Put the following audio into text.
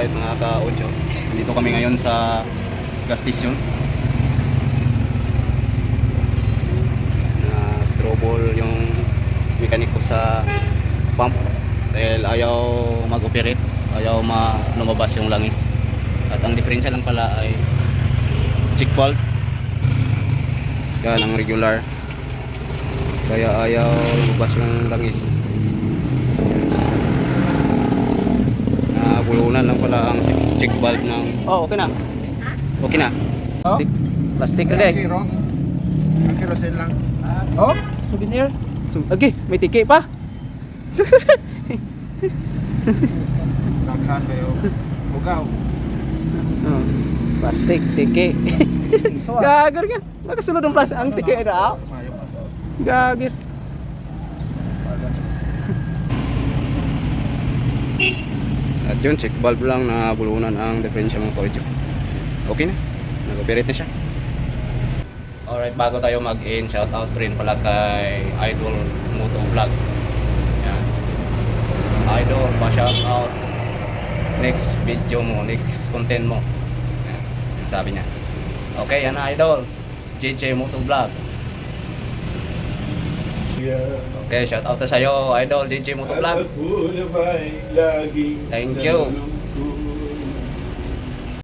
Alright mga ka-audio. Dito kami ngayon sa gas station. Na trouble yung mekaniko sa pump dahil ayaw mag-operate, ayaw ma lumabas yung langis. At ang diferensya lang pala ay check valve. Yan ang regular. Kaya ayaw lumabas yung langis. Nabulunan lang pala ang check valve ng Oh, okay na. Okay na. Oh? Plastic. Plastic rin Kiro. Ang kerosene lang. Oh, souvenir. So, okay, may tiki pa. Daghan kayo. Ugaw. Oh, plastic, tiki. Gagor ka. Makasunod ang plastic. Ang tiki na. Mayo pa. Gagor. At yun, check valve lang na bulunan ang diferensya mga kaudio. Okay na. Nag-operate na siya. Alright, bago tayo mag-in, shout out rin pala kay Idol Moto Vlog. Yan. Idol, pa-shout out. Next video mo, next content mo. Yan. Sabi niya. Okay, yan Idol. JJ Moto Vlog. Okay, shout out na sa'yo, Idol JJ Moto Vlog. Ako na may laging Thank you.